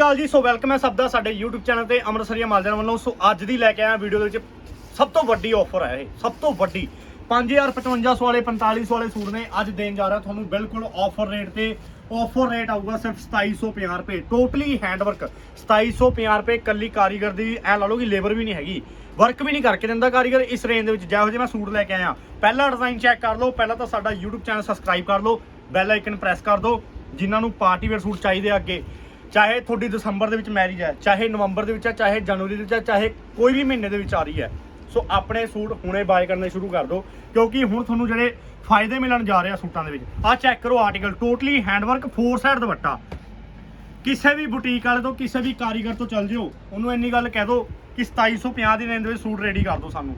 ਕਾਲ ਜੀ, ਸੋ ਵੈਲਕਮ ਹੈ ਸਭ ਦਾ ਸਾਡੇ YouTube ਚੈਨਲ ਤੇ ਅੰਮ੍ਰਿਤਸਰੀਆ ਮਾਲਜਨ ਵੱਲੋਂ। ਸੋ ਅੱਜ ਦੀ ਲੈ ਕੇ ਆਇਆ ਵੀਡੀਓ ਦੇ ਵਿੱਚ ਸਭ ਤੋਂ ਵੱਡੀ ਆਫਰ ਹੈ ਇਹ, ਸਭ ਤੋਂ ਵੱਡੀ। 5500 ਵਾਲੇ 4500 ਵਾਲੇ ਸੂਟ ਨੇ, ਅੱਜ ਦੇਣ ਜਾ ਰਿਹਾ ਤੁਹਾਨੂੰ ਬਿਲਕੁਲ ਆਫਰ ਰੇਟ ਤੇ। ਆਫਰ ਰੇਟ ਆਊਗਾ ਸਿਰਫ 2750 ਰੁਪਏ ਟੋਟਲੀ ਹੈਂਡਵਰਕ 2750 ਰੁਪਏ ਕੱਲੀ ਕਾਰੀਗਰ ਦੀ, ਐ ਲਾ ਲਓ ਕਿ ਲੇਬਰ ਵੀ ਨਹੀਂ ਹੈਗੀ। ਵਰਕ ਵੀ ਨਹੀਂ ਕਰਕੇ ਦਿੰਦਾ ਕਾਰੀਗਰ, ਇਸ ਰੇਂਜ ਦੇ ਵਿੱਚ ਜਿਹੋ ਜਿਹੇ ਮੈਂ ਸੂਟ ਲੈ ਕੇ ਆਇਆ ਪਹਿਲਾ ਡਿਜ਼ਾਈਨ ਚੈੱਕ ਕਰ ਲਓ, ਪਹਿਲਾਂ ਤਾਂ ਸਾਡਾ YouTube ਚੈਨਲ ਸਬਸਕ੍ਰਾਈਬ ਕਰ ਲਓ ਬੈਲ ਆਈਕਨ ਪ੍ਰੈਸ ਕਰ ਦਿਓ, ਜਿਨ੍ਹਾਂ ਨੂੰ ਪਾਰਟੀ ਵੇਅਰ ਸੂਟ ਚਾਹੀਦੇ ਆ ਅੱਗੇ। ਚਾਹੇ ਤੁਹਾਡੀ ਦਸੰਬਰ ਦੇ ਵਿੱਚ ਮੈਰਿਜ ਹੈ, ਚਾਹੇ ਨਵੰਬਰ ਦੇ ਵਿੱਚ ਹੈ, ਚਾਹੇ ਜਨਵਰੀ ਦੇ ਵਿੱਚ ਹੈ, ਚਾਹੇ ਕੋਈ ਵੀ ਮਹੀਨੇ ਦੇ ਵਿੱਚ ਆ ਰਹੀ ਹੈ। ਸੋ ਆਪਣੇ ਸੂਟ ਹੁਣੇ ਬਾਏ ਕਰਨੇ ਸ਼ੁਰੂ ਕਰ ਦਿਓ, ਕਿਉਂਕਿ ਹੁਣ ਤੁਹਾਨੂੰ ਜਿਹੜੇ ਫਾਇਦੇ ਮਿਲਣ ਜਾ ਰਹੇ ਆ ਸੂਟਾਂ ਦੇ ਵਿੱਚ, ਆਹ ਚੈੱਕ ਕਰੋ article totally handwork four side ਦੁਪੱਟਾ। ਕਿਸੇ ਵੀ ਬੁਟੀਕ ਵਾਲੇ ਤੋਂ, ਕਿਸੇ ਵੀ ਕਾਰੀਗਰ ਤੋਂ ਚੱਲ ਜਿਓ, ਉਹਨੂੰ ਇੰਨੀ ਗੱਲ ਕਹਿ ਦਿਓ ਕਿ 2750 ਦੀ ਰੇਂਜ ਦੇ ਵਿੱਚ ਸੂਟ ਰੈਡੀ ਕਰ ਦਿਓ ਸਾਨੂੰ।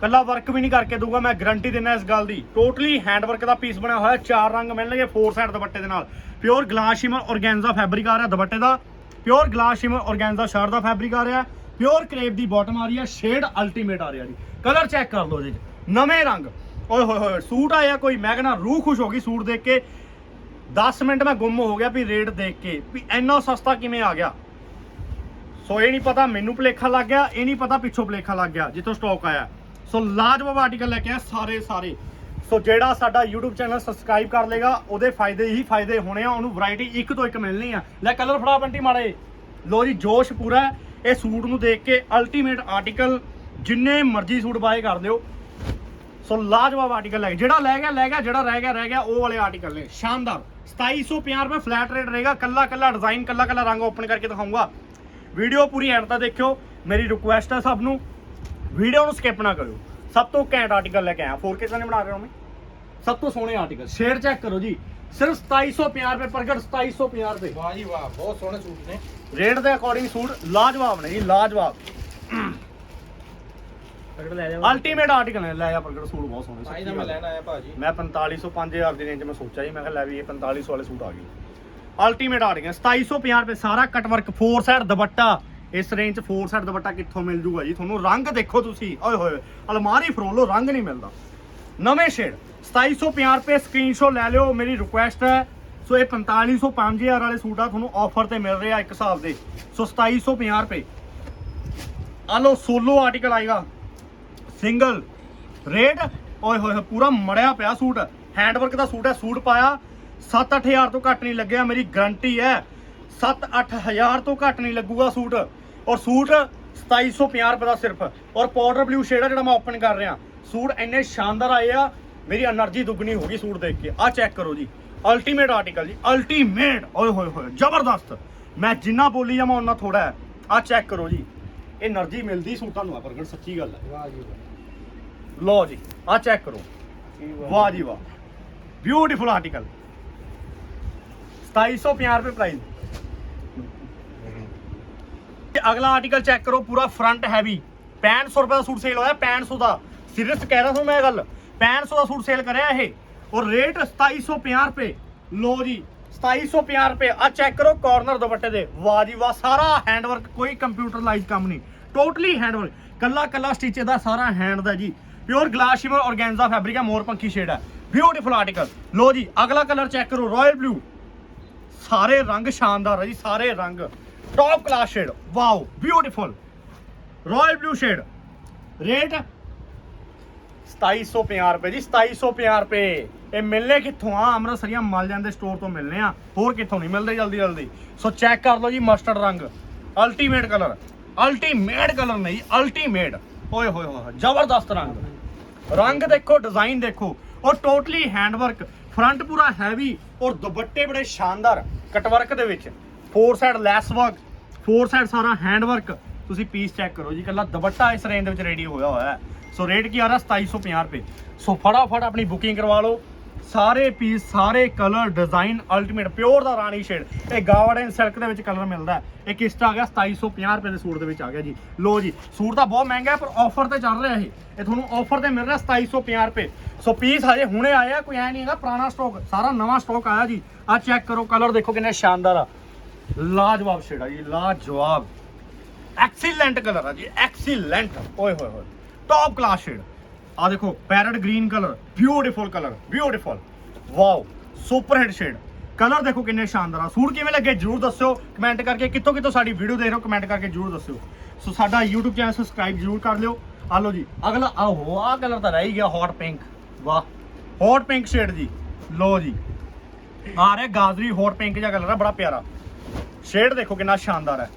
ਕੱਲਾ ਵਰਕ ਵੀ ਨਹੀਂ ਕਰਕੇ ਦਊਗਾ, ਮੈਂ ਗਾਰੰਟੀ ਦਿੰਦਾ ਇਸ ਗੱਲ ਦੀ। ਟੋਟਲੀ ਹੈਂਡਵਰਕ ਦਾ ਪੀਸ ਬਣਿਆ ਹੋਇਆ, ਚਾਰ ਰੰਗ ਮਿਲਣਗੇ ਫੋਰ ਸਾਈਡ ਦੁਪੱਟੇ ਦੇ ਨਾਲ। Pure glass shimmer organza fabric ਆ ਰਿਹਾ ਦੁਪੱਟੇ ਦਾ। Pure glass shimmer organza shirt ਦਾ ਫੈਬਰਿਕ ਆ ਰਿਹਾ। ਪਿਓਰ ਕਰੇਪ ਦੀ ਬਾਟਮ ਆ ਰਹੀ ਹੈ ਸ਼ੇਡ ਅਲਟੀਮੇਟ ਆ ਰਿਹਾ ਜੀ। ਕਲਰ ਚੈੱਕ ਕਰ ਲਓ ਜੀ। ਨਵੇਂ ਰੰਗ। ਓਏ ਹੋਏ ਹੋਏ, ਸੂਟ ਆਇਆ ਕੋਈ? ਮੈਂ ਕਹਿੰਦਾ ਰੂਹ ਖੁਸ਼ ਹੋ ਗਈ ਸੂਟ ਦੇਖ ਕੇ। 10 ਮਿੰਟ ਮੈਂ ਗੁੰਮ ਹੋ ਗਿਆ ਵੀ ਰੇਟ ਦੇਖ ਕੇ। ਵੀ ਇੰਨਾ ਸਸਤਾ ਕਿਵੇਂ ਆ ਗਿਆ? ਸੋ ਇਹ ਨਹੀਂ ਪਤਾ, ਮੈਨੂੰ ਭੁਲੇਖਾ ਲੱਗ ਗਿਆ। ਇਹ ਨਹੀਂ ਪਤਾ ਪਿੱਛੋਂ ਭੁਲੇਖਾ ਲੱਗ ਗਿਆ, ਜਿੱਥੋਂ ਸਟਾਕ ਆਇਆ। ਸੋ ਲਾਜਵਾਬ ਆਰਟੀਕਲ ਲੈ ਕੇ ਆ ਸਾਰੇ ਸਾਰੇ। ਸੋ ਜਿਹੜਾ ਸਾਡਾ YouTube ਚੈਨਲ ਸਬਸਕ੍ਰਾਈਬ ਕਰ ਲੇਗਾ, ਉਹਦੇ ਫਾਇਦੇ ਹੀ ਫਾਇਦੇ ਹੋਣੇ ਆ, ਉਹਨੂੰ ਵੈਰਾਈਟੀ ਇੱਕ ਤੋਂ ਇੱਕ ਮਿਲਣੀ ਆ। ਲੈ ਕਲਰ ਫੜਾ ਬੰਟੀ ਮਾੜੇ। ਲੋ ਜੀ, ਜੋਸ਼ ਪੂਰਾ ਇਹ ਸੂਟ ਨੂੰ ਦੇਖ ਕੇ ਅਲਟੀਮੇਟ ਆਰਟੀਕਲ ਜਿੰਨੇ ਮਰਜ਼ੀ ਸੂਟ ਬਾਏ ਕਰ ਲਿਓ। ਸੋ ਲਾਜਵਾਬ ਆਰਟੀਕਲ ਲੈ ਜਿਹੜਾ ਲੈ ਗਿਆ ਲੈ ਗਿਆ, ਜਿਹੜਾ ਰਹਿ ਗਿਆ ਰਹਿ ਗਿਆ, ਉਹ ਵਾਲੇ ਆਰਟੀਕਲ ਨੇ। ਸ਼ਾਨਦਾਰ। 2750 ਰੁਪਏ ਫਲੈਟ ਰੇਟ ਰਹੇਗਾ। ਕੱਲਾ ਕੱਲਾ ਡਿਜ਼ਾਈਨ ਕੱਲਾ ਕੱਲਾ ਰੰਗ ਓਪਨ ਕਰਕੇ ਦਿਖਾਉਂਗਾ। ਵੀਡੀਓ ਪੂਰੀ ਐਂਡ ਤੱਕ ਦੇਖਿਓ। ਮੇਰੀ ਰਿਕੁਐਸਟ ਹੈ ਸਭ ਨੂੰ। ਵੀਡੀਓ ਨੂੰ ਸਕਿਪ ਨਾ ਕਰਿਓ। ਸਭ ਤੋਂ ਘੈਂਟ ਆਰਟੀਕਲ ਲੈ ਕੇ ਆਇਆ। 4K ਸਾਨੇ ਬਣਾ ਰਿਹਾ ਮੈਂ ਸਭ ਤੋਂ ਸੋਹਣੇ ਆਰਟੀਕਲ ਸ਼ੇਅਰ ਚੈੱਕ ਕਰੋ ਜੀ। ਸਿਰਫ 2750 ਰੁਪਏ ਪ੍ਰਗਟ 2750 ਰੁਪਏ। ਵਾਹ ਜੀ ਵਾਹ ਬਹੁਤ ਸੋਹਣੇ ਸੂਟ ਨੇ। ਰੇਟ ਦੇ ਅਕੋਰਡਿੰਗ ਸੂਟ ਲਾਜਵਾਬ ਨੇ ਜੀ ਲਾਜਵਾਬ। ਪ੍ਰਗਟ ਲੈ ਜਾ ਅਲਟੀਮੇਟ ਆਰਟੀਕਲ ਨੇ ਲੈ ਜਾ ਪ੍ਰਗਟ ਸੂਟ ਬਹੁਤ ਸੋਹਣੇ ਭਾਈ ਦਾ ਮੈਂ। ਲੈਣ ਆਇਆ ਭਾਜੀ ਮੈਂ 4500 5000 ਦੀ ਰੇਂਜ ਮੈਂ ਸੋਚਿਆ ਜੀ ਮੈਂ ਕਿਹਾ ਲੈ ਵੀ ਇਹ 4500 ਵਾਲੇ ਸੂਟ ਆ ਗਏ। ਅਲਟੀਮੇਟ ਆ ਰਹੀਆਂ 2750 ਰੁਪਏ ਸਾਰਾ ਕਟ ਵਰਕ ਫੋਰ ਸਾਈਡ ਦੁਪੱਟਾ। ਇਸ ਰੇਂਜ 'ਚ ਫੋਰ ਸਾਈਡ ਦੁਪੱਟਾ ਕਿੱਥੋਂ ਮਿਲ ਜੂਗਾ ਜੀ? ਤੁਹਾਨੂੰ ਰੰਗ ਦੇਖੋ ਤੁਸੀਂ। ਓਏ ਹੋਏ ਅਲਮਾਰੀ ਫਰੋਲੋ ਰੰਗ ਨਹੀਂ ਮਿਲਦਾ। ਨਵੇਂ ਸ਼ੇਡ 2750 ਰੁਪਏ ਸਕਰੀਨਸ਼ਾਟ ਲੈ ਲਿਓ, ਮੇਰੀ ਰਿਕੁਐਸਟ ਹੈ। ਸੋ ਇਹ 4500 5000 ਵਾਲੇ ਸੂਟ ਆ, ਤੁਹਾਨੂੰ ਆਫਰ ਤੇ ਮਿਲ ਰਿਹਾ ਇੱਕ ਹਿਸਾਬ ਦੇ। ਸੋ 2750 ਰੁਪਏ। ਆ ਲੋ ਸੋਲੋ ਆਰਟੀਕਲ ਆਏਗਾ। ਸਿੰਗਲ ਰੇਟ ਓਏ ਹੋਏ ਪੂਰਾ ਮੜਿਆ ਪਿਆ ਸੂਟ। ਹੈਂਡਵਰਕ ਦਾ ਸੂਟ ਹੈ, ਸੂਟ ਪਾਇਆ। 7-8000 ਤੋਂ ਘੱਟ ਨਹੀਂ ਲੱਗਿਆ, ਮੇਰੀ ਗਾਰੰਟੀ ਹੈ। 7-8000 ਤੋਂ ਘੱਟ ਨਹੀਂ ਲੱਗੂਗਾ ਸੂਟ। ਔਰ ਸੂਟ 2750 ਰੁਪਏ ਦਾ ਸਿਰਫ। ਔਰ ਪਾਊਡਰ ਬਲੂ ਸ਼ੇਡ ਆ ਜਿਹੜਾ ਮੈਂ ਓਪਨ ਕਰ ਰਿਹਾ। ਸੂਟ ਇੰਨੇ ਸ਼ਾਨਦਾਰ ਆਏ ਆ। ਮੇਰੀ એનર્ਜੀ ਦੁੱਗਣੀ ਹੋ ਗਈ ਸੂਟ ਦੇਖ ਕੇ। ਆ ਚੈੱਕ ਕਰੋ ਜੀ। ਅਲਟੀਮੇਟ ਆਰਟੀਕਲ ਜੀ। ਅਲਟੀਮੇਟ ਓਏ ਹੋਏ ਹੋਏ ਜ਼ਬਰਦਸਤ। ਮੈਂ ਜਿੰਨਾ ਬੋਲੀ ਜਾਵਾਂ ਉਹਨਾਂ ਥੋੜਾ ਹੈ। ਆ ਚੈੱਕ ਕਰੋ ਜੀ। ਇਹ એનર્ਜੀ ਮਿਲਦੀ ਸੂਟਾਂ ਨੂੰ ਆ ਪ੍ਰਗਟ ਸੱਚੀ ਗੱਲ ਹੈ। ਵਾਹ ਜੀ ਲਓ ਜੀ ਆ ਚੈੱਕ ਕਰੋ। ਵਾਹ ਜੀ ਵਾਹ। ਬਿਊਟੀਫੁਲ ਆਰਟੀਕਲ 2750 ਰੁਪਏ ਪ੍ਰਾਈਸ ਅਗਲਾ ਆਰਟੀਕਲ ਚੈੱਕ ਕਰੋ ਪੂਰਾ ਫਰੰਟ ਹੈਵੀ 6500 ਰੁਪਏ ਦਾ ਸੂਟ ਸੇਲ ਹੋਇਆ 6500 ਦਾ। ਸਿਰਫ ਕਹਿ ਰਹਾ ਹਾਂ ਮੈਂ ਗੱਲ। 6500 ਦਾ ਸੂਟ ਸੇਲ ਕਰਿਆ ਇਹ। ਔਰ ਰੇਟ 2750 ਰੁਪਏ। ਲੋ ਜੀ 2750 ਰੁਪਏ। ਆ ਚੈੱਕ ਕਰੋ ਕਾਰਨਰ ਦੁਪੱਟੇ ਦੇ। ਵਾਹ ਜੀ ਵਾਹ, ਸਾਰਾ ਹੈਂਡਵਰਕ ਕੋਈ ਕੰਪਿਊਟਰਲਾਈਜ਼ ਕੰਮ ਨਹੀਂ। ਟੋਟਲੀ ਹੈਂਡਵਰਕ ਕੱਲਾ ਕੱਲਾ ਸਟਿਚ ਦਾ ਸਾਰਾ ਹੈਂਡ ਦਾ ਜੀ। Pure glass shimmer organza fabric ਹੈ ਮੋਰ ਪੰਖੀ ਸ਼ੇਡ ਹੈ ਬਿਊਟੀਫੁਲ ਆਰਟੀਕਲ ਲੋ ਜੀ, ਅਗਲਾ ਕਲਰ ਚੈੱਕ ਕਰੋ ਰਾਇਲ ਬਲੂ ਸਾਰੇ ਰੰਗ ਸ਼ਾਨਦਾਰ ਹੈ ਜੀ, ਸਾਰੇ ਰੰਗ। Top class shade wow beautiful royal blue shade rate 2750 ਰੁਪਏ ਜੀ 2750 ਰੁਪਏ। ਇਹ ਮਿਲਨੇ ਕਿੱਥੋਂ ਆ? ਅੰਮ੍ਰਿਤਸਰੀਆਂ ਮਲ ਜਾਂਦੇ ਸਟੋਰ ਤੋਂ ਮਿਲਨੇ ਆ। ਹੋਰ ਕਿੱਥੋਂ ਨਹੀਂ ਮਿਲਦੇ ਜਲਦੀ ਜਲਦੀ। ਸੋ ਚੈੱਕ ਕਰ ਲਓ ਜੀ ਮਸਟਰਡ ਰੰਗ। ਅਲਟੀਮੇਟ ਕਲਰ ਅਲਟੀਮੇਟ ਕਲਰ ਨਹੀਂ ਅਲਟੀਮੇਟ ਓਏ ਹੋਏ ਹੋਏ ਜ਼ਬਰਦਸਤ ਰੰਗ। ਰੰਗ ਦੇਖੋ ਡਿਜ਼ਾਈਨ ਦੇਖੋ। ਔਰ ਟੋਟਲੀ ਹੈਂਡਵਰਕ ਫਰੰਟ ਪੂਰਾ ਹੈਵੀ ਔਰ ਦੁਪੱਟੇ ਬੜੇ ਸ਼ਾਨਦਾਰ। ਕਟਵਰਕ ਦੇ ਵਿੱਚ। Four side lace work four side ਸਾਰਾ ਹੈਂਡਵਰਕ ਤੁਸੀਂ ਪੀਸ ਚੈੱਕ ਕਰੋ ਜੀ ਕੱਲਾ ਦੁਪੱਟਾ ਇਸ ਰੇਂਜ ਦੇ ਵਿੱਚ ਰੈਡੀ ਹੋਇਆ ਹੋਇਆ ਹੈ। ਸੋ ਰੇਟ ਕੀ ਆ ਰਿਹਾ? 2750 ਰੁਪਏ। ਸੋ ਫਟਾਫਟ ਆਪਣੀ ਬੁਕਿੰਗ ਕਰਵਾ ਲਓ। ਸਾਰੇ ਪੀਸ ਸਾਰੇ ਕਲਰ ਡਿਜ਼ਾਈਨ ਅਲਟੀਮੇਟ ਪਿਓਰ ਦਾ ਰਾਣੀ ਸ਼ੇਡ ਇਹ ਗਾਵਰਡਨ ਸਿਲਕ ਦੇ ਵਿੱਚ ਕਲਰ ਮਿਲਦਾ ਹੈ। ਇਹ ਕਿਸ ਤਰ੍ਹਾਂ ਆ ਗਿਆ 2750 ਰੁਪਏ ਦੇ ਸੂਟ ਦੇ ਵਿੱਚ ਆ ਗਿਆ ਜੀ। ਲੋ ਜੀ, ਸੂਟ ਤਾਂ ਬਹੁਤ ਮਹਿੰਗਾ ਪਰ ਆਫਰ ਤੇ ਚੱਲ ਰਿਹਾ ਇਹ। ਇਹ ਤੁਹਾਨੂੰ ਆਫਰ ਤੇ ਮਿਲ ਰਿਹਾ 2750 ਰੁਪਏ। ਸੋ ਪੀਸ ਹਜੇ ਹੁਣੇ ਆਇਆ ਕੋਈ ਐ ਨਹੀਂ ਹੈਗਾ, ਪੁਰਾਣਾ ਸਟਾਕ ਸਾਰਾ ਨਵਾਂ ਸਟਾਕ ਆਇਆ ਜੀ। ਆ ਚੈੱਕ ਕਰੋ ਕਲਰ ਦੇਖੋ ਕਿੰਨੇ ਸ਼ਾਨਦਾਰ ਆ। ਲਾਜਵਾਬ ਸ਼ੇਡ ਆ ਜੀ, ਲਾਜਵਾਬ। ਐਕਸੀਲੈਂਟ ਕਲਰ ਆ ਜੀ ਐਕਸੀਲੈਂਟ ਓਏ ਹੋਏ ਹੋਏ। ਟੌਪ ਕਲਾਸ ਸ਼ੇਡ ਆ ਦੇਖੋ parrot green colour beautiful colour beautiful wow super hit shade colour ਦੇਖੋ ਕਿੰਨੇ ਸ਼ਾਨਦਾਰ ਆ ਸੂਟ ਕਿਵੇਂ ਲੱਗੇ ਜਰੂਰ ਦੱਸਿਓ ਕਮੈਂਟ ਕਰਕੇ ਕਿੱਥੋਂ ਕਿੱਥੋਂ ਸਾਡੀ ਵੀਡੀਓ ਦੇਖ ਰਹੇ ਹੋ ਕਮੈਂਟ ਕਰਕੇ ਜਰੂਰ ਦੱਸਿਓ ਸੋ ਸਾਡਾ YouTube ਚੈਨਲ ਸਬਸਕ੍ਰਾਈਬ ਜਰੂਰ ਕਰ ਲਿਓ ਆ ਲਓ ਜੀ ਅਗਲਾ ਆਹੋ ਆ ਕਲਰ ਤਾਂ ਰਹਿ ਹੀ ਗਿਆ ਹੌਟ ਪਿੰਕ ਵਾਹ ਹੌਟ ਪਿੰਕ ਸ਼ੇਡ ਜੀ ਲਓ ਜੀ ਆ ਰਿਹਾ ਗਾਜਰੀ ਹੌਟ ਪਿੰਕ ਜਿਹਾ ਕਲਰ ਆ ਬੜਾ ਪਿਆਰਾ ਸ਼ੇਡ ਦੇਖੋ ਕਿੰਨਾ ਸ਼ਾਨਦਾਰ ਹੈ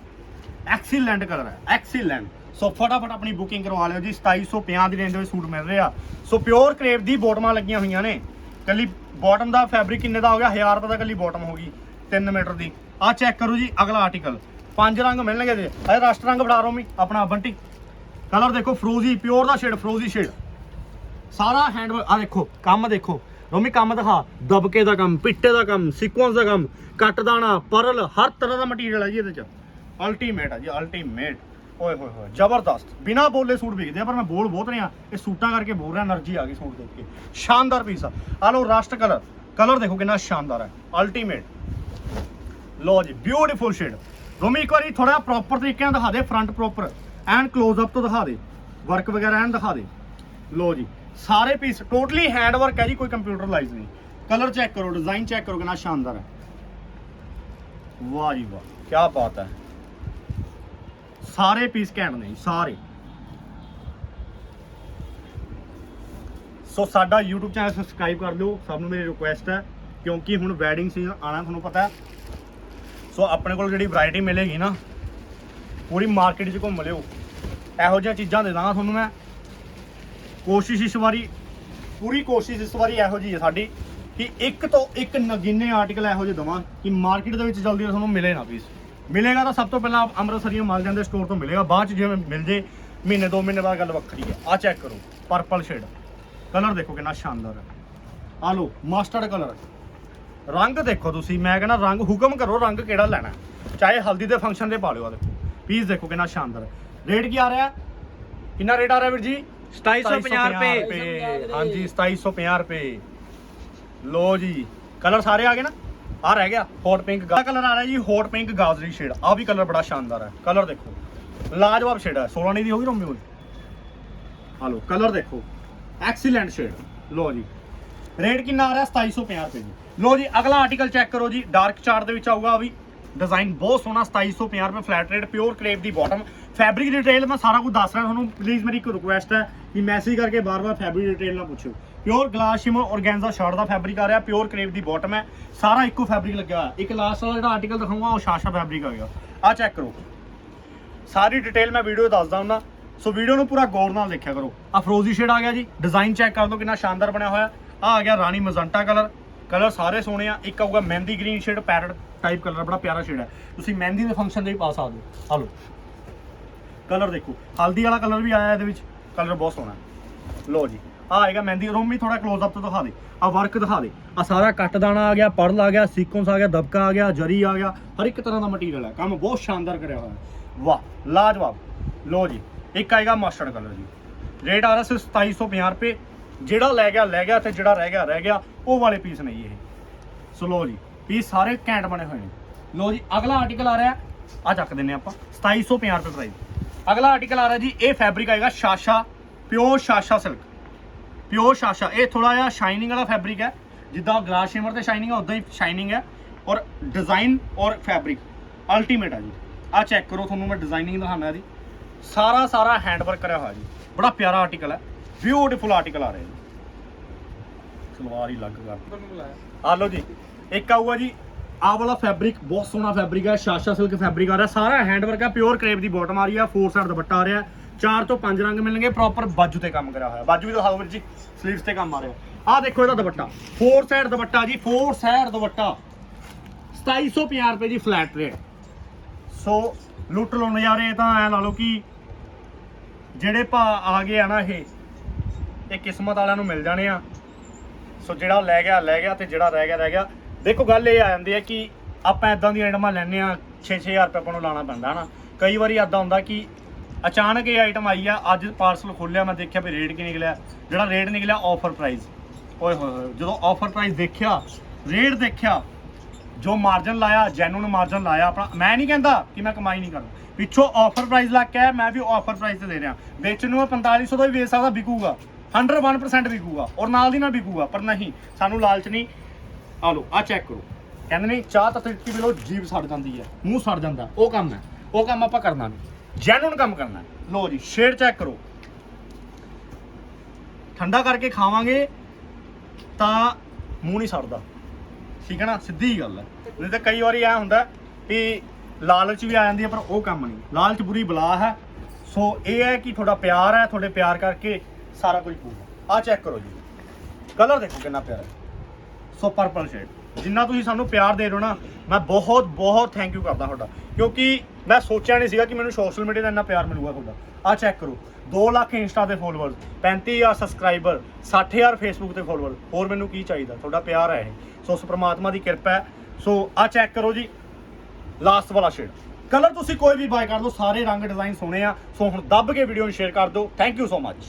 ਐਕਸੀਲੈਂਟ ਕਲਰ ਹੈ ਐਕਸੀਲੈਂਟ ਸੋ ਫਟਾਫਟ ਆਪਣੀ ਬੁਕਿੰਗ ਕਰਵਾ ਲਿਓ ਜੀ 2750 ਦੀ ਰੇਂਜ ਦੇ ਵਿੱਚ ਸੂਟ ਮਿਲ ਰਿਹਾ ਸੋ ਪਿਓਰ ਕਰੇਪ ਦੀ ਬੋਟਮਾਂ ਲੱਗੀਆਂ ਹੋਈਆਂ ਨੇ। ਕੱਲੀ ਬਾਟਮ ਦਾ ਫੈਬਰਿਕ ਕਿੰਨੇ ਦਾ ਹੋ ਗਿਆ? 1000 ਰੁਪਏ ਦਾ ਕੱਲੀ ਬਾਟਮ ਹੋ ਗਈ 3 ਮੀਟਰ ਦੀ। ਆ ਚੈੱਕ ਕਰੋ ਜੀ, ਅਗਲਾ ਆਰਟੀਕਲ ਪੰਜ ਰੰਗ ਮਿਲਣਗੇ ਜੀ। ਇਹ ਰਸਟ ਰੰਗ ਫੜਾ ਰੋਮੀ ਆਪਣਾ ਬੰਟੀ। ਕਲਰ ਦੇਖੋ ਫਰੋਜ਼ੀ ਪਿਓਰ ਦਾ ਸ਼ੇਡ ਫਰੋਜ਼ੀ ਸ਼ੇਡ ਸਾਰਾ ਹੈਂਡ ਆ ਦੇਖੋ, ਕੰਮ ਦੇਖੋ। ਰੋਮੀ, ਕੰਮ ਦਿਖਾ। ਦਬਕੇ ਦਾ ਕੰਮ, ਪਿੱਟੇ ਦਾ ਕੰਮ ਸੀਕੁਐਂਸ ਦਾ ਕੰਮ, ਕੱਟ ਦਾਣਾ, ਪਰਲ, ਹਰ ਤਰ੍ਹਾਂ ਦਾ ਮਟੀਰੀਅਲ ਹੈ ਜੀ ਇਹਦੇ ਚ। ਅਲਟੀਮੇਟ ਹੈ ਜੀ ਅਲਟੀਮੇਟ ज़बरदस्त बिना बोले सूट बिकते हैं पर मैं बोल बहुत रहा यह सूटा करके बोल रहा एनर्जी आ गई सूट देख के शानदार पीस आ लो राष्ट कलर कलर देखो कि शानदार है अल्टीमेट लो जी ब्यूटीफुल शेड रोमी एक बार थोड़ा प्रोपर तरीके दिखा दे front proper and close up तो दिखा दे वर्क वगैरह एंड दिखा दे लो जी सारे पीस टोटली हैंड वर्क है जी कोई कंप्यूटरलाइज नहीं कलर चेक करो डिज़ाइन चेक करो कि शानदार है वाह जी वाह क्या बात है ਸਾਰੇ ਪੀਸ ਘੈਂਟ ਨੇ ਜੀ, ਸਾਰੇ। ਸੋ ਸਾਡਾ YouTube ਚੈਨਲ ਸਬਸਕ੍ਰਾਈਬ ਕਰ ਲਿਓ ਸਭ ਨੂੰ ਮੇਰੀ ਰਿਕੁਐਸਟ ਹੈ ਕਿਉਂਕਿ ਹੁਣ ਵੈਡਿੰਗ ਸੀਜ਼ਨ ਆਣਾ ਤੁਹਾਨੂੰ ਪਤਾ ਸੋ ਆਪਣੇ ਕੋਲ ਜਿਹੜੀ ਵੈਰਾਈਟੀ ਮਿਲੇਗੀ ਨਾ ਪੂਰੀ ਮਾਰਕੀਟ 'ਚ ਘੁੰਮ ਲਿਓ। ਇਹੋ ਜਿਹੀਆਂ ਚੀਜ਼ਾਂ ਦੇ ਦਾਂਗਾ ਤੁਹਾਨੂੰ ਮੈਂ। ਕੋਸ਼ਿਸ਼ ਇਸ ਵਾਰੀ ਪੂਰੀ ਕੋਸ਼ਿਸ਼ ਇਸ ਵਾਰੀ ਇਹੋ ਜਿਹੀ ਹੈ ਸਾਡੀ ਕਿ ਇੱਕ ਤੋਂ ਇੱਕ ਨਗੀਨੇ ਆਰਟੀਕਲ ਇਹੋ ਜਿਹੇ ਦਵਾਂ ਕਿ ਮਾਰਕੀਟ ਦੇ ਵਿੱਚ ਜਲਦੀ ਤੁਹਾਨੂੰ ਮਿਲੇ ਨਾ ਪੀਸ ਮਿਲੇਗਾ ਤਾਂ ਸਭ ਤੋਂ ਪਹਿਲਾਂ ਅੰਮ੍ਰਿਤਸਰੀਆਂ ਮਾਲ ਜਾਂਦੇ ਸਟੋਰ ਤੋਂ ਮਿਲੇਗਾ ਬਾਅਦ ਚ ਜਿਵੇਂ ਮਿਲ ਜੇ ਮਹੀਨੇ ਦੋ ਮਹੀਨੇ ਬਾਅਦ ਗੱਲ ਵੱਖਰੀ ਹੈ। ਆ ਚੈੱਕ ਕਰੋ ਪਰਪਲ ਸ਼ੇਡ ਕਲਰ ਦੇਖੋ ਕਿੰਨਾ ਸ਼ਾਨਦਾਰ ਹੈ। ਆ ਲੋ ਮਸਟਰਡ ਕਲਰ ਰੰਗ ਦੇਖੋ ਤੁਸੀਂ ਮੈਂ ਕਹਿੰਦਾ ਰੰਗ ਹੁਕਮ ਕਰੋ ਰੰਗ ਕਿਹੜਾ ਲੈਣਾ। ਚਾਹੇ ਹਲਦੀ ਦੇ ਫੰਕਸ਼ਨ ਤੇ ਪਾ ਲਿਓ ਆ ਦੇਖੋ। ਪੀਸ ਦੇਖੋ ਕਿੰਨਾ ਸ਼ਾਨਦਾਰ ਰੇਟ ਕੀ ਆ ਰਿਹਾ ਕਿੰਨਾ ਰੇਟ ਆ ਰਿਹਾ ਵੀਰ ਜੀ? 2750 ਰੁਪਏ। ਹਾਂਜੀ 2750 ਰੁਪਏ। ਲੋ ਜੀ ਕਲਰ ਸਾਰੇ ਆ ਗਏ ਨਾ? ਆ ਰਹਿ ਗਿਆ ਹੌਟ ਪਿੰਕ ਗਾ ਕਲਰ ਆ ਰਿਹਾ ਜੀ ਹੌਟ ਪਿੰਕ ਗਾਜਰੀ ਸ਼ੇਡ ਆ ਵੀ ਕਲਰ ਬੜਾ ਸ਼ਾਨਦਾਰ ਹੈ। ਕਲਰ ਦੇਖੋ। ਲਾਜਵਾਬ ਸ਼ੇਡ ਹੈ। 16 ਨਹੀਂ ਦੀ ਹੋਗੀ ਰੋਮੀ ਹੋਈ ਆ ਕਲਰ ਦੇਖੋ। ਐਕਸੀਲੈਂਟ ਸ਼ੇਡ ਲੋ ਜੀ। ਰੇਟ ਕਿੰਨਾ ਆ ਰਿਹਾ? 2750 ਰੁਪਏ ਜੀ। ਲੋ ਜੀ, ਅਗਲਾ ਆਰਟੀਕਲ ਚੈੱਕ ਕਰੋ ਜੀ। ਡਾਰਕ ਚਾਰਟ ਦੇ ਵਿੱਚ ਆਊਗਾ ਆ ਵੀ। ਡਿਜ਼ਾਈਨ ਬਹੁਤ ਸੋਹਣਾ 2750 ਰੁਪਏ ਫਲੈਟ ਰੇਟ ਪਿਓਰ ਕ੍ਰੇਪ ਦੀ ਬਾਟਮ ਫੈਬਰਿਕ ਡਿਟੇਲ ਮੈਂ ਸਾਰਾ ਕੁਝ ਦੱਸ ਰਿਹਾ, ਤੁਹਾਨੂੰ ਪਲੀਜ਼ ਮੇਰੀ ਇੱਕ ਰਿਕੁਐਸਟ ਹੈ ਕਿ ਮੈਸੇਜ ਕਰਕੇ ਬਾਰ-ਬਾਰ ਫੈਬਰਿਕ ਡਿਟੇਲ ਨਾ ਪੁੱਛਿਓ। Pure glass shimmer organza shirt ਦਾ ਫੈਬਰਿਕ ਆ ਰਿਹਾ ਪਿਓਰ ਕਰੇਪ ਦੀ ਬਾਟਮ ਹੈ, ਸਾਰਾ ਇੱਕੋ ਫੈਬਰਿਕ ਲੱਗਿਆ ਹੋਇਆ। ਇੱਕ ਲਾਸਟ ਵਾਲਾ ਜਿਹੜਾ ਆਰਟੀਕਲ ਦਿਖਾਊਂਗਾ, ਉਹ ਸ਼ਾਸ਼ਾ ਫੈਬਰਿਕ ਆ ਗਿਆ। ਆ ਚੈੱਕ ਕਰੋ। ਸਾਰੀ ਡਿਟੇਲ ਮੈਂ ਵੀਡੀਓ ਦੱਸਦਾ ਹੁੰਦਾ। ਸੋ ਵੀਡੀਓ ਨੂੰ ਪੂਰਾ ਗੌਰ ਨਾਲ ਦੇਖਿਆ ਕਰੋ। ਆ ਫਰੋਜ਼ੀ ਸ਼ੇਡ ਆ ਗਿਆ ਜੀ। ਡਿਜ਼ਾਈਨ ਚੈੱਕ ਕਰ ਲਓ ਕਿੰਨਾ ਸ਼ਾਨਦਾਰ ਬਣਿਆ ਹੋਇਆ। ਆ ਆ ਗਿਆ ਰਾਣੀ ਮਜ਼ੰਟਾ ਕਲਰ ਕਲਰ ਸਾਰੇ ਸੋਹਣੇ ਆ। ਇੱਕ ਆਊਗਾ ਮਹਿੰਦੀ green shade parrot type colour ਬੜਾ ਪਿਆਰਾ ਸ਼ੇਡ ਹੈ। ਤੁਸੀਂ ਮਹਿੰਦੀ ਦੇ ਫੰਕਸ਼ਨ ਦੇ ਵੀ ਪਾ ਸਕਦੇ ਹੋ। ਆ ਲਓ। ਕਲਰ ਦੇਖੋ। ਹਲਦੀ ਵਾਲਾ ਕਲਰ ਵੀ ਆਇਆ ਇਹਦੇ ਵਿੱਚ। ਕਲਰ ਬਹੁਤ ਸੋਹਣਾ। ਹੈ ਲਓ ਜੀ। ਆ ਆਏਗਾ ਮਹਿੰਦੀ, ਰੋਮੀ ਥੋੜਾ ক্লোਜ਼ ਅਪ ਤੋਂ ਦਿਖਾ ਦੇ। ਆ ਵਰਕ ਦਿਖਾ ਦੇ। ਆ ਸਾਰਾ ਕੱਟ ਦਾਣਾ ਆ ਗਿਆ ਪਰਲ ਆ ਗਿਆ ਸੀਕੁਐਂਸ ਆ ਗਿਆ, ਦਬਕਾ ਆ ਗਿਆ, ਜਰੀ ਆ ਗਿਆ, ਹਰ ਇੱਕ ਤਰ੍ਹਾਂ ਦਾ ਮਟੀਰੀਅਲ ਹੈ ਕੰਮ ਬਹੁਤ ਸ਼ਾਨਦਾਰ ਕਰਿਆ ਹੋਇਆ। ਹੈ ਵਾਹ, ਲਾਜਵਾਬ। ਲੋ ਜੀ, ਇੱਕ ਆਏਗਾ ਮਸਟਰਡ ਕਲਰ ਜੀ। ਰੇਟ ਆ ਰਿਹਾ ਸਿਰਫ 2750 ਰੁਪਏ। ਜਿਹੜਾ ਲੈ ਗਿਆ ਲੈ ਗਿਆ, ਤੇ ਜਿਹੜਾ ਰਹਿ ਗਿਆ ਰਹਿ ਗਿਆ, ਉਹ ਵਾਲੇ ਪੀਸ ਨਹੀਂ ਇਹ। ਸੋ ਲਓ ਜੀ ਪੀਸ ਸਾਰੇ ਘੈਂਟ ਬਣੇ ਹੋਏ ਨੇ। ਲਓ ਜੀ, ਅਗਲਾ ਆਰਟੀਕਲ ਆ ਰਿਹਾ। ਆ ਚੱਕ ਦਿੰਨੇ ਆਪਾਂ। 2750 ਰੁਪਏ ਪ੍ਰਾਈਸ ਅਗਲਾ ਆਰਟੀਕਲ ਆ ਰਿਹਾ ਜੀ, ਇਹ ਫੈਬਰਿਕ ਆਏਗਾ ਸ਼ਾਸ਼ਾ ਪਿਓਰ ਸ਼ਾਸ਼ਾ ਸਿਲਕ ਪਿਓਰ ਸ਼ਾਸ਼ਾ ਇਹ ਥੋੜਾ ਜਿਹਾ ਸ਼ਾਈਨਿੰਗ ਵਾਲਾ ਫੈਬਰਿਕ ਹੈ। ਜਿੱਦਾਂ ਗਲਾਸ ਸ਼ਿਮਰ ਤੇ ਸ਼ਾਈਨਿੰਗ ਹੈ ਉਦਾਂ ਹੀ ਸ਼ਾਈਨਿੰਗ ਹੈ। ਔਰ ਡਿਜ਼ਾਈਨ ਔਰ ਫੈਬਰਿਕ ਅਲਟੀਮੇਟ ਹੈ ਜੀ। ਆ ਚੈੱਕ ਕਰੋ ਤੁਹਾਨੂੰ ਮੈਂ ਡਿਜ਼ਾਈਨਿੰਗ ਦਿਖਾਣਾ ਇਹਦੀ ਸਾਰਾ ਸਾਰਾ ਹੈਂਡ ਵਰਕ ਕਰਿਆ ਹੋਇਆ ਜੀ। ਬੜਾ ਪਿਆਰਾ ਆਰਟੀਕਲ ਹੈ। ਬਿਊਟੀਫੁਲ ਆਰਟੀਕਲ ਆ ਰਿਹਾ ਜੀ। ਸਲਵਾਰ ਹੀ ਲੱਗ ਕਰ ਆ ਲਓ ਜੀ। ਇੱਕ ਆਊਗਾ ਜੀ। ਆਹ ਵਾਲਾ ਫੈਬਰਿਕ ਬਹੁਤ ਸੋਹਣਾ ਫੈਬਰਿਕ ਹੈ। ਸ਼ਾਸ਼ਾ ਸਿਲਕ ਫੈਬਰਿਕ ਆ ਰਿਹਾ। ਸਾਰਾ ਹੈਂਡ ਵਰਕ ਹੈ। ਪਿਓਰ ਕਰੇਪ ਦੀ ਬਾਟਮ ਆ ਰਹੀ ਹੈ। ਫੋਰ ਸਾਈਡ ਦੁਪੱਟਾ ਆ ਰਿਹਾ। ਚਾਰ ਤੋਂ ਪੰਜ ਰੰਗ ਮਿਲਣਗੇ ਪ੍ਰੋਪਰ ਬਾਜੂ ਤੇ ਕੰਮ ਕਰਿਆ ਹੋਇਆ। ਬਾਜੂ ਵੀ ਦਿਖਾਓ ਵੀਰ ਜੀ ਸਲੀਵਸ ਤੇ ਕੰਮ ਆ ਰਿਹਾ। ਆਹ ਦੇਖੋ ਇਹਦਾ ਦੁਪੱਟਾ। ਫੋਰ ਸਾਈਡ ਦੁਪੱਟਾ ਜੀ ਫੋਰ ਸਾਈਡ ਦੁਪੱਟਾ। 2750 ਰੁਪਏ ਜੀ ਫਲੈਟ ਰੇਟ ਸੋ ਲੁੱਟ ਲੋ ਨਜ਼ਾਰੇ ਤਾਂ ਐ ਲਾ ਲਓ ਕਿ ਜਿਹੜੇ ਭਾ ਆ ਗਏ ਆ ਨਾ ਇਹ ਇਹ ਕਿਸਮਤ ਵਾਲਿਆਂ ਨੂੰ ਮਿਲ ਜਾਣੇ ਆ। ਸੋ ਜਿਹੜਾ ਲੈ ਗਿਆ ਲੈ ਗਿਆ ਤੇ ਜਿਹੜਾ ਰਹਿ ਗਿਆ ਰਹਿ ਗਿਆ। ਦੇਖੋ, ਗੱਲ ਇਹ ਆ ਜਾਂਦੀ ਹੈ ਕਿ ਆਪਾਂ ਇਦਾਂ ਦੀਆਂ ਆਈਟਮਾਂ ਲੈਣੇ ਆ 6-6000 ਰੁਪਏ ਆਪਾਂ ਨੂੰ ਲਾਣਾ ਪੈਂਦਾ, ਹਨਾ। ਕਈ ਵਾਰੀ ਇਦਾਂ ਹੁੰਦਾ ਕਿ ਅਚਾਨਕ ਇਹ ਆਈਟਮ ਆਈ ਆ, ਅੱਜ ਪਾਰਸਲ ਖੋਲਿਆ, ਮੈਂ ਦੇਖਿਆ ਵੀ ਰੇਟ ਕੀ ਨਿਕਲਿਆ। ਜਿਹੜਾ ਰੇਟ ਨਿਕਲਿਆ ਆਫਰ ਪ੍ਰਾਈਸ ਓਏ ਹੋਏ ਹੋਏ, ਜਦੋਂ ਆਫਰ ਪ੍ਰਾਈਸ ਦੇਖਿਆ ਰੇਟ ਦੇਖਿਆ, ਜੋ ਮਾਰਜਨ ਲਾਇਆ ਜੈਨੂਨ ਮਾਰਜਨ ਲਾਇਆ, ਆਪਣਾ, ਮੈਂ ਨਹੀਂ ਕਹਿੰਦਾ ਕਿ ਮੈਂ ਕਮਾਈ ਨਹੀਂ ਕਰਦਾ। ਪਿੱਛੋਂ ਆਫਰ ਪ੍ਰਾਈਸ ਲੱਗ ਕੇ ਮੈਂ ਵੀ ਆਫਰ ਪ੍ਰਾਈਸ ਤੇ ਦੇ ਰਿਹਾ। ਵੇਚਣ ਨੂੰ ਮੈਂ 4500 ਦਾ ਵੀ ਵੇਚ ਸਕਦਾ, ਵਿਕੂਗਾ। 101% ਵਿਕੂਗਾ, ਔਰ ਨਾਲ ਦੀ ਨਾਲ ਵਿਕੂਗਾ, ਪਰ ਨਹੀਂ, ਸਾਨੂੰ ਲਾਲਚ ਨਹੀਂ। ਆ ਲਓ ਆ ਚੈੱਕ ਕਰੋ। ਕਹਿੰਦੇ ਨਹੀਂ ਚਾਹ ਤਾਂ ਤ੍ਰਿਪਤੀ ਵੇਲੋ ਜੀਭ ਸੜ ਜਾਂਦੀ ਹੈ, ਮੂੰਹ ਸੜ ਜਾਂਦਾ, ਉਹ ਕੰਮ ਹੈ। ਉਹ ਕੰਮ ਆਪਾਂ ਕਰਨਾ ਨਹੀਂ। ਜੈਨੂਨ ਕੰਮ ਕਰਨਾ। ਹੈ। ਲਓ ਜੀ, ਸ਼ੇਡ ਚੈੱਕ ਕਰੋ। ਠੰਡਾ ਕਰਕੇ ਖਾਵਾਂਗੇ ਤਾਂ ਮੂੰਹ ਨਹੀਂ ਸੜਦਾ। ਠੀਕ ਹੈ ਨਾ? ਸਿੱਧੀ ਗੱਲ ਹੈ। ਨਹੀਂ ਤਾਂ ਕਈ ਵਾਰੀ ਐ ਹੁੰਦਾ ਵੀ ਲਾਲਚ ਵੀ ਆ ਜਾਂਦੀ ਹੈ, ਪਰ ਉਹ ਕੰਮ ਨਹੀਂ। ਲਾਲਚ ਬੁਰੀ ਬਲਾ ਹੈ। ਸੋ ਇਹ ਹੈ ਕਿ ਤੁਹਾਡਾ ਪਿਆਰ ਹੈ, ਤੁਹਾਡੇ ਪਿਆਰ ਕਰਕੇ ਸਾਰਾ ਕੁਝ ਪੂਰਾ ਆ ਚੈੱਕ ਕਰੋ ਜੀ। ਕਲਰ ਦੇਖੋ ਕਿੰਨਾ ਪਿਆਰਾ ਸੋ ਪਰਪਲ ਸ਼ੇਡ ਜਿੰਨਾ ਤੁਸੀਂ ਸਾਨੂੰ ਪਿਆਰ ਦੇ ਰਹੇ ਹੋ ਨਾ, ਮੈਂ ਬਹੁਤ ਬਹੁਤ ਥੈਂਕ ਯੂ ਕਰਦਾ ਤੁਹਾਡਾ। ਕਿਉਂਕਿ ਮੈਂ ਸੋਚਿਆ ਨਹੀਂ ਸੀਗਾ ਕਿ ਮੈਨੂੰ ਸੋਸ਼ਲ ਮੀਡੀਆ ਦਾ ਇੰਨਾ ਪਿਆਰ ਮਿਲੂਗਾ ਤੁਹਾਡਾ। ਆ ਚੈੱਕ ਕਰੋ। 2 ਲੱਖ ਇੰਸਟਾ ਦੇ ਫੋਲੋਅਰਸ 35000 ਸਬਸਕ੍ਰਾਈਬਰ 60000 ਫੇਸਬੁੱਕ ਤੇ ਫੋਲੋਅਰ ਹੋਰ ਮੈਨੂੰ ਕੀ ਚਾਹੀਦਾ? ਤੁਹਾਡਾ ਪਿਆਰ ਹੈ ਇਹ। ਸੋ ਉਸ ਪ੍ਰਮਾਤਮਾ ਦੀ ਕਿਰਪਾ ਹੈ। ਸੋ ਆ ਚੈੱਕ ਕਰੋ ਜੀ। ਲਾਸਟ ਵਾਲਾ ਸ਼ੇਡ ਕਲਰ ਤੁਸੀਂ ਕੋਈ ਵੀ ਬਾਏ ਕਰ ਲਓ, ਸਾਰੇ ਰੰਗ ਡਿਜ਼ਾਈਨ ਸੋਹਣੇ ਆ। ਸੋ ਹੁਣ ਦੱਬ ਕੇ ਵੀਡੀਓ ਨੂੰ ਸ਼ੇਅਰ ਕਰ ਦਿਓ। Thank you so much